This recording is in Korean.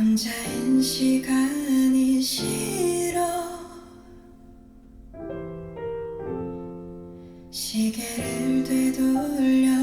혼자인 시간이 싫어. 시계를 되돌려.